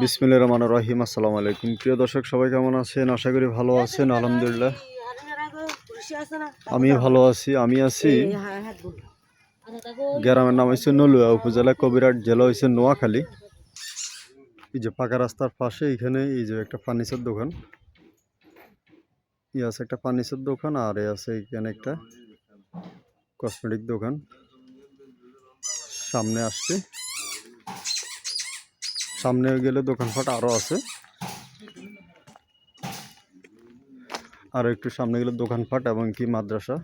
বিসমিল্লা রহমান রহিম। আসসালামু আলাইকুম। প্রিয় দর্শক, সবাই কেমন আছেন? আশা করি ভালো আছেন, আলহামদুলিল্লাহ। আমি ভালো আছি, আমি আছি। গ্রামের নাম হচ্ছে নলুয়া, উপজেলা কবিরাট জেলা হচ্ছে নোয়াখালী। এই যে পাকা রাস্তার পাশে এখানে এই যে একটা ফার্নিচার দোকান। ই আছে একটা ফার্নিচার দোকান আর এ আছে এখানে একটা কসমেটিক দোকান। সামনে আসছে। সামনে গেলে দোকানপাট আরও আছে। আর একটু সামনে গেলে দোকানপাট এবং কি মাদ্রাসা।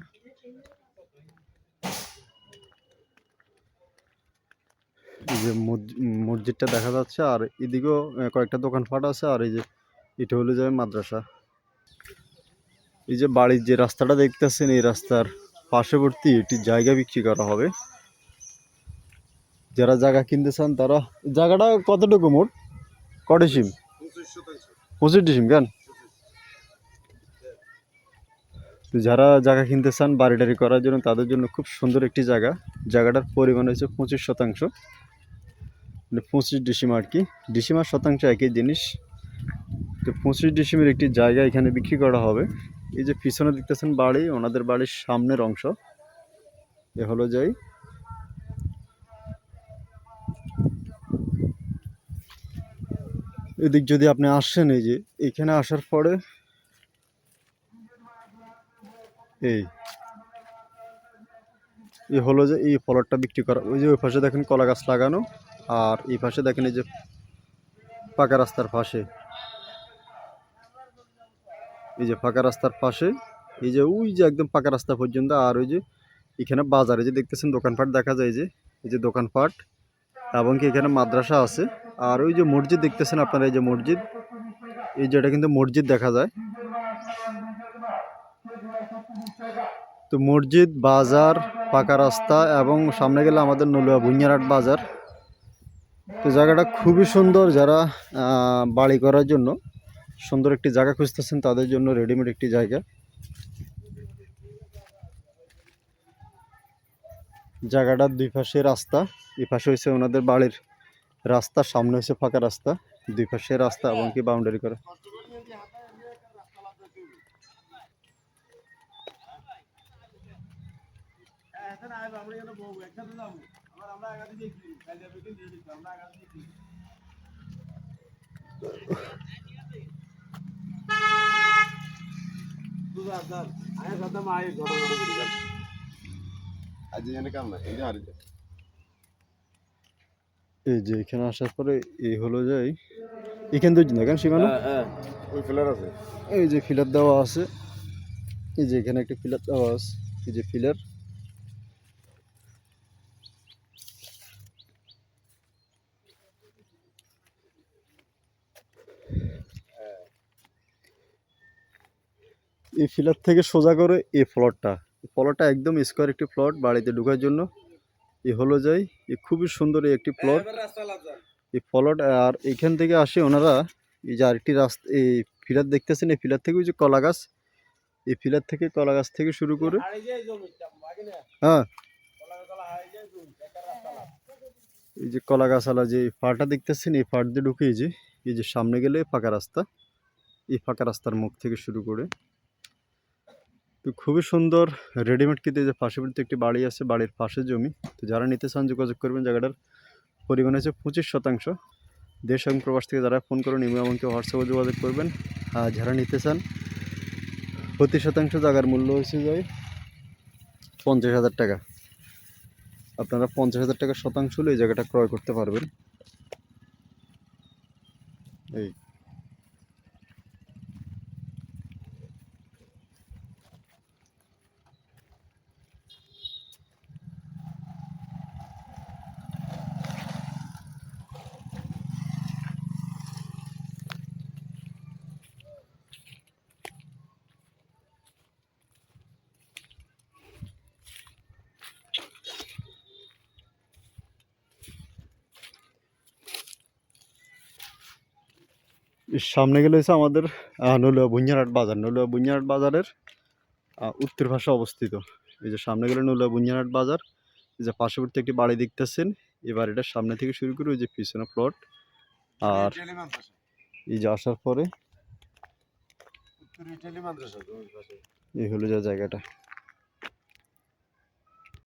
এই যে মসজি- মসজিদটা দেখা যাচ্ছে, আর এদিকেও কয়েকটা দোকানপাট আছে, আর এই যে এটা হলো যাবে মাদ্রাসা। এই যে বাড়ির যে রাস্তাটা দেখতেছেন, এই রাস্তার পার্শ্ববর্তী একটি জায়গা বিক্রি করা হবে। যারা জায়গা কিনতে চান তারা, জায়গাটা কতটুকু মোট? কত ডিসিম পঁচিশ ডিসিম কেন? তো যারা জায়গা কিনতে চান বাড়ি টাড়ি করার জন্য, তাদের জন্য খুব সুন্দর একটি জায়গা। জায়গাটার পরিমাণ হয়েছে পঁচিশ শতাংশ। মানে পঁচিশ ডিসিম আর কি। ডিসিম আর শতাংশ একই জিনিস। তো পঁচিশ ডিসিমের একটি জায়গা এখানে বিক্রি করা হবে। এই যে পিছনে দেখতেছেন বাড়ি, ওনাদের বাড়ির সামনের অংশ। এ হলো যাই এদিক যদি আপনি আসেন, এই যে এখানে আসার পরে এই এই হলো যে এই ফলটা বিক্রি করা। ওই যে ওই পাশে দেখেন কলা গাছ লাগানো, আর এই পাশে দেখেন এই যে পাকা রাস্তার পাশে, এই যে পাকা রাস্তার পাশে, এই যে ওই যে একদম পাকা রাস্তা পর্যন্ত, আর ওই যে এখানে বাজারে যে দেখতেছেন দোকানপাট দেখা যায় যে, এই যে দোকানপাট, এবং কি এখানে মাদ্রাসা আছে। আর ওই যে মসজিদ দেখতেছেন আপনারা, এই যে মসজিদ? এই যে এটা কিন্তু মসজিদ দেখা যায়। তো মসজিদ, বাজার, পাকা রাস্তা এবং সামনে গেলে আমাদের নলুয়া ভুইয়ারহাট বাজার। তো জায়গাটা খুবই সুন্দর যারা বাড়ি করার জন্য। সুন্দর একটি জায়গা খুঁজতেছেন, তাদের জন্য রেডিমেড একটি জায়গা। জায়গাটার দুই পাশে রাস্তা এই পাশে হয়েছে ওনাদের বাড়ির রাস্তা সামনে হয়েছে ফাঁকা রাস্তা দুই পাশে রাস্তা এবং কি বাউন্ডারি করে। এই যে এখানে আসার পরে এই হলো যাই এখান থেকে দেখেন সীমানা ওই ফিলার আছে। এই যে ফিলার দেওয়া আছে এই যে এখানে একটা ফিলার দেওয়া আছে এই যে ফিলার এই ফিলার থেকে সোজা করে এই ফ্লটটা ফ্লটটা একদম স্কোয়ার একটি প্লট বাড়িতে ঢোকার জন্য। এ হলো যাই এ খুবই সুন্দর এই একটি প্লট এই প্লট আর এখান থেকে আসে ওনারা, এই যে আরেকটি রাস্তা, এই ফিলার দেখতেছেন, এই ফিলার থেকে ওই যে কলা গাছ, এই ফিলার থেকে কলা গাছ থেকে শুরু করে হ্যাঁ। এই যে কলা গাছালা যে ফাটা দেখতেছেন, এই ফাট দিয়ে ঢুকে এই যে এই যে সামনে গেলে ফাঁকা রাস্তা। এই ফাঁকা রাস্তার মুখ থেকে শুরু করে। তো খুবই সুন্দর রেডিমেড কিন্তু যে পার্শ্ববর্তী একটি বাড়ি আছে, বাড়ির পাশে জমি। তো যারা নিতে চান যোগাযোগ করবেন, জায়গাটার পরিমাণ হচ্ছে পঁচিশ শতাংশ। দেশ এবং প্রবাস থেকে যারা ফোন করুন ইমেল এমনকি হোয়াটসঅ্যাপে যোগাযোগ করবেন। আর যারা নিতে চান, প্রতি শতাংশ জায়গার মূল্য হচ্ছে যায় পঞ্চাশ হাজার টাকা। আপনারা পঞ্চাশ হাজার টাকা শতাংশ হলে এই জায়গাটা ক্রয় করতে পারবেন। এই সামনে গেলে হচ্ছে আমাদের নলুয়া বুঞ্জারহাট বাজার। নলুয়া বুঞ্জারহাট বাজারের উত্তর পাশে অবস্থিত। এই যে সামনে গেলে নলুয়া বুঞ্জারহাট বাজার এই যে পার্শ্ববর্তী একটি বাড়ি দেখতেছেন। এই বাড়িটার সামনে থেকে শুরু করে ওই যে পিছনে প্লট আর এই যে আসার পরে এই হলো যা জায়গাটা।